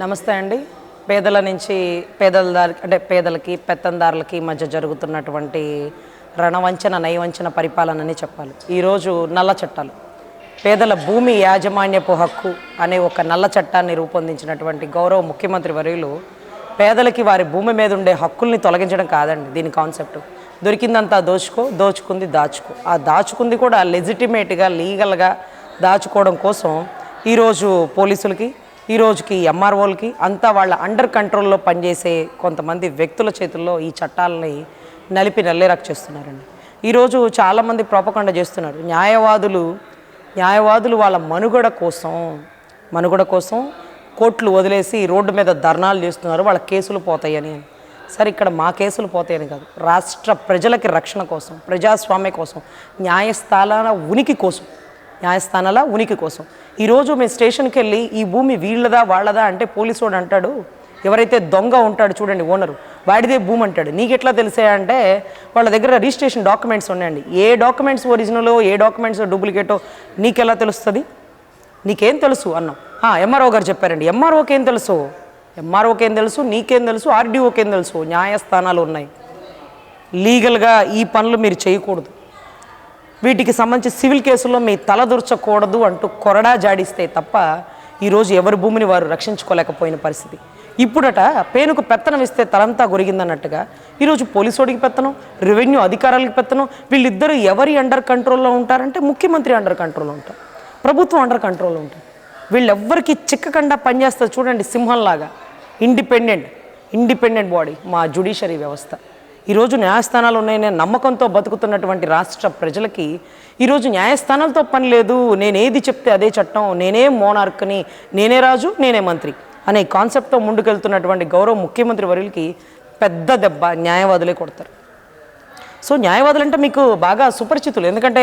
నమస్తే అండి. పేదల నుంచి పేదల దారి అంటే పేదలకి పెత్తందారులకి మధ్య జరుగుతున్నటువంటి రణవంచన నయవంచన పరిపాలనని చెప్పాలి. ఈరోజు నల్ల చట్టాలు. పేదల భూమి యాజమాన్యపు హక్కు అనే ఒక నల్ల చట్టాన్ని రూపొందించినటువంటి గౌరవ ముఖ్యమంత్రి వర్యులు పేదలకి వారి భూమి మీద ఉండే హక్కుల్ని తొలగించడం కాదండి దీని కాన్సెప్ట్. దొరికిందంతా దోచుకో దోచుకుంది దాచుకో. ఆ దాచుకుంది కూడా లెజిటిమేట్గా లీగల్గా దాచుకోవడం కోసం ఈరోజు పోలీసులకి ఈ రోజుకి ఎంఆర్ఓలకి అంతా వాళ్ళ అండర్ కంట్రోల్లో పనిచేసే కొంతమంది వ్యక్తుల చేతుల్లో ఈ చట్టాలని నలిపి నల్లేరాకు చేస్తున్నారండి. ఈరోజు చాలామంది ప్రోపకండ చేస్తున్నారు. న్యాయవాదులు న్యాయవాదులు వాళ్ళ మనుగడ కోసం మనుగడ కోసం కోట్లు వదిలేసి రోడ్డు మీద ధర్నాలు చేస్తున్నారు. వాళ్ళ కేసులు పోతాయని. అని సరే ఇక్కడ మా కేసులు పోతాయని కాదు. రాష్ట్ర ప్రజలకి రక్షణ కోసం ప్రజాస్వామ్య కోసం న్యాయస్థానాల ఉనికి కోసం న్యాయస్థానాల ఉనికి కోసం. ఈరోజు మేము స్టేషన్కి వెళ్ళి ఈ భూమి వీళ్ళదా వాళ్ళదా అంటే పోలీసు వాడు అంటాడు. ఎవరైతే దొంగ ఉంటాడు చూడండి ఓనరు వాడిదే భూమి అంటాడు. నీకెట్లా ఎట్లా అంటే వాళ్ళ దగ్గర రిజిస్ట్రేషన్ డాక్యుమెంట్స్ ఉన్నాయండి. ఏ డాక్యుమెంట్స్ ఒరిజినలో ఏ డాక్యుమెంట్స్ డూప్లికేటో నీకెలా తెలుస్తుంది? నీకేం తెలుసు అన్నాం. ఎంఆర్ఓ గారు చెప్పారండి. ఎంఆర్ఓకి ఏం తెలుసు? ఎంఆర్ఓకి ఏం తెలుసు? నీకేం తెలుసు? ఆర్డీఓకి ఏం తెలుసు? న్యాయస్థానాలు ఉన్నాయి. లీగల్గా ఈ పనులు మీరు చేయకూడదు. వీటికి సంబంధించి సివిల్ కేసుల్లో మీ తలదూర్చకూడదు అంటూ కొరడా జాడిస్తే తప్ప ఈరోజు ఎవరి భూమిని వారు రక్షించుకోలేకపోయిన పరిస్థితి. ఇప్పుడట పేనుకు పెత్తనం ఇస్తే తలంతా గొరిగిందన్నట్టుగా ఈరోజు పోలీసోడికి పెత్తనం రెవెన్యూ అధికారులకి పెత్తనం వీళ్ళిద్దరూ ఎవరి అండర్ కంట్రోల్లో ఉంటారంటే ముఖ్యమంత్రి అండర్ కంట్రోల్లో ఉంటారు. ప్రభుత్వం అండర్ కంట్రోల్లో ఉంటారు. వీళ్ళెవ్వరికి చిక్కకుండా పనిచేస్తారు చూడండి సింహంలాగా. ఇండిపెండెంట్ ఇండిపెండెంట్ బాడీ మా జ్యుడిషియరీ వ్యవస్థ. ఈరోజు న్యాయస్థానాలు ఉన్నాయనే నమ్మకంతో బతుకుతున్నటువంటి రాష్ట్ర ప్రజలకి ఈరోజు న్యాయస్థానాలతో పని లేదు నేనేది చెప్తే అదే చట్టం నేనే మోనార్క్ని నేనే రాజు నేనే మంత్రి అనే కాన్సెప్ట్తో ముందుకెళ్తున్నటువంటి గౌరవ ముఖ్యమంత్రి వర్యులకి పెద్ద దెబ్బ న్యాయవాదులే కొడతారు. సో న్యాయవాదులు అంటే మీకు బాగా సుపరిచితులు. ఎందుకంటే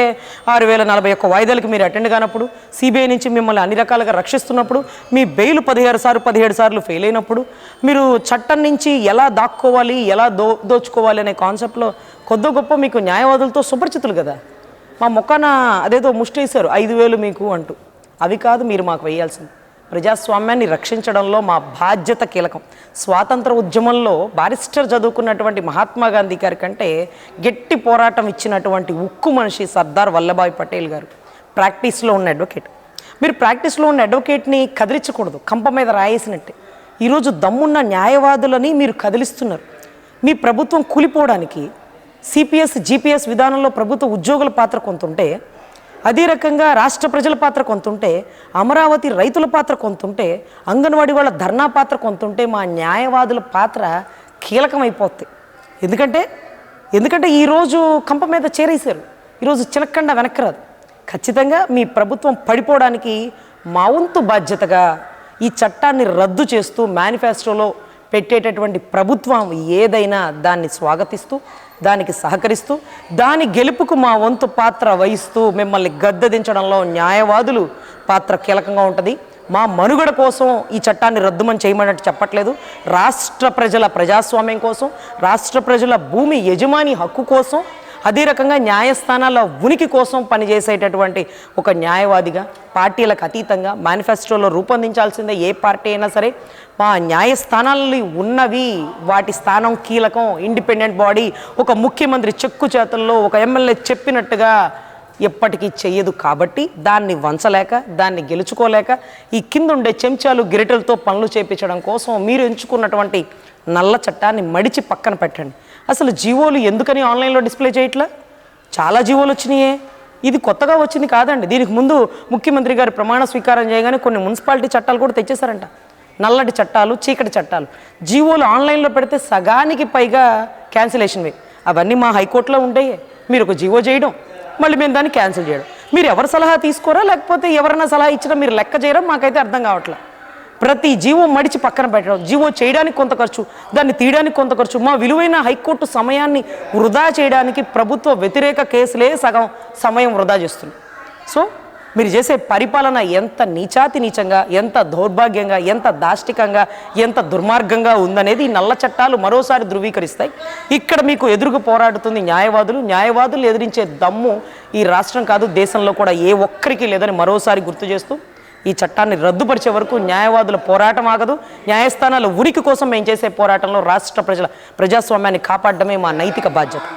ఆరు వేల నలభై ఒక్క వాయిదాలకి మీరు అటెండ్ కానప్పుడు సిబిఐ నుంచి మిమ్మల్ని అన్ని రకాలుగా రక్షిస్తున్నప్పుడు మీ బెయిల్ పదిహేడు సార్లు పదిహేడు సార్లు ఫెయిల్ అయినప్పుడు మీరు చట్టం నుంచి ఎలా దాక్కోవాలి ఎలా దో దోచుకోవాలి అనే కాన్సెప్ట్లో కొద్ది గొప్ప మీకు న్యాయవాదులతో సుపరిచితులు కదా. మా మొక్కన అదేదో ముష్టేశారు ఐదు వేలు మీకు అంటూ. అవి కాదు మీరు మాకు వేయాల్సింది. ప్రజాస్వామ్యాన్ని రక్షించడంలో మా బాధ్యత కీలకం. స్వాతంత్ర ఉద్యమంలో బారిస్టర్ చదువుకున్నటువంటి మహాత్మా గాంధీ గారి కంటే గట్టి పోరాటం ఇచ్చినటువంటి ఉక్కు మనిషి సర్దార్ వల్లభాయ్ పటేల్ గారు. ప్రాక్టీస్లో ఉన్న అడ్వకేట్. మీరు ప్రాక్టీస్లో ఉన్న అడ్వకేట్ని కదిలించకూడదు కంప మీద రాయేసినట్టే. ఈరోజు దమ్మున్న న్యాయవాదులని మీరు కదిలిస్తున్నారు. మీ ప్రభుత్వం కూలిపోవడానికి సిపిఎస్ జీపీఎస్ విధానంలో ప్రభుత్వ ఉద్యోగుల పాత్ర కొంత ఉంటే అదే రకంగా రాష్ట్ర ప్రజల పాత్ర కొంతుంటే అమరావతి రైతుల పాత్ర కొంతుంటే అంగన్వాడీ వాళ్ళ ధర్నా పాత్ర కొంతుంటే మా న్యాయవాదుల పాత్ర కీలకమైపోతుంది ఎందుకంటే ఎందుకంటే ఈరోజు కంప మీద చేరేశారు. ఈరోజు చిలక్కండ వెనక్కిరాదు ఖచ్చితంగా మీ ప్రభుత్వం పడిపోవడానికి మా వంతు బాధ్యతగా ఈ చట్టాన్ని రద్దు చేస్తూ మేనిఫెస్టోలో పెట్టేటటువంటి ప్రభుత్వం ఏదైనా దాన్ని స్వాగతిస్తూ దానికి సహకరిస్తూ దాని గెలుపుకు మా వంతు పాత్ర వహిస్తూ మిమ్మల్ని గద్దెదించడంలో న్యాయవాదులు పాత్ర కీలకంగా ఉంటుంది. మా మనుగడ కోసం ఈ చట్టాన్ని రద్దుమని చేయమన్నట్టు చెప్పట్లేదు. రాష్ట్ర ప్రజల ప్రజాస్వామ్యం కోసం రాష్ట్ర ప్రజల భూమి యజమాని హక్కు కోసం అదే రకంగా న్యాయస్థానాల ఉనికి కోసం పనిచేసేటటువంటి ఒక న్యాయవాదిగా పార్టీలకు అతీతంగా మేనిఫెస్టోలో రూపొందించాల్సిందే ఏ పార్టీ అయినా సరే. మా న్యాయస్థానాలు ఉన్నవి వాటి స్థానం కీలకం. ఇండిపెండెంట్ బాడీ ఒక ముఖ్యమంత్రి చెక్కు చేతుల్లో ఒక ఎమ్మెల్యే చెప్పినట్టుగా ఎప్పటికీ చెయ్యదు కాబట్టి దాన్ని వంచలేక దాన్ని గెలుచుకోలేక ఈ కింద ఉండే చెంచాలు గిరిటలతో పనులు చేపించడం కోసం మీరు ఎంచుకున్నటువంటి నల్ల చట్టాన్ని మడిచి పక్కన పెట్టండి. అసలు జీవోలు ఎందుకని ఆన్లైన్లో డిస్ప్లే చేయట్లా? చాలా జీవోలు వచ్చినాయే. ఇది కొత్తగా వచ్చింది కాదండి. దీనికి ముందు ముఖ్యమంత్రి గారు ప్రమాణ స్వీకారం చేయగానే కొన్ని మున్సిపాలిటీ చట్టాలు కూడా తెచ్చేశారంట. నల్లటి చట్టాలు చీకటి చట్టాలు. జీవోలు ఆన్లైన్లో పెడితే సగానికి పైగా క్యాన్సిలేషన్వి అవన్నీ మా హైకోర్టులో ఉంటాయి మీరు ఒక జీవో చేయడం మళ్ళీ మేము దాన్ని క్యాన్సిల్ చేయడం. మీరు ఎవరి సలహా తీసుకోరా? లేకపోతే ఎవరైనా సలహా ఇచ్చినా మీరు లెక్క చేయడం మాకైతే అర్థం కావట్లేదు ప్రతి జీవం మడిచి పక్కన పెట్టడం. జీవో చేయడానికి కొంత ఖర్చు దాన్ని తీయడానికి కొంత ఖర్చు. మా విలువైన హైకోర్టు సమయాన్ని వృధా చేయడానికి ప్రభుత్వ వ్యతిరేక కేసులే సగం సమయం వృధా చేస్తుంది. సో మీరు చేసే పరిపాలన ఎంత నీచాతి నీచంగా ఎంత దౌర్భాగ్యంగా ఎంత దాష్టికంగా ఎంత దుర్మార్గంగా ఉందనేది నల్ల చట్టాలు మరోసారి ధృవీకరిస్తాయి. ఇక్కడ మీకు ఎదురుగా పోరాడుతుంది న్యాయవాదులు. న్యాయవాదులు ఎదిరించే దమ్ము ఈ రాష్ట్రం కాదు దేశంలో కూడా ఏ ఒక్కరికి లేదని మరోసారి గుర్తు చేస్తూ ఈ చట్టాన్ని రద్దుపరిచే వరకు న్యాయవాదుల పోరాటం ఆగదు. న్యాయస్థానాల ఉనికి కోసం మేము చేసే పోరాటంలో రాష్ట్ర ప్రజల ప్రజాస్వామ్యాన్ని కాపాడడమే మా నైతిక బాధ్యత.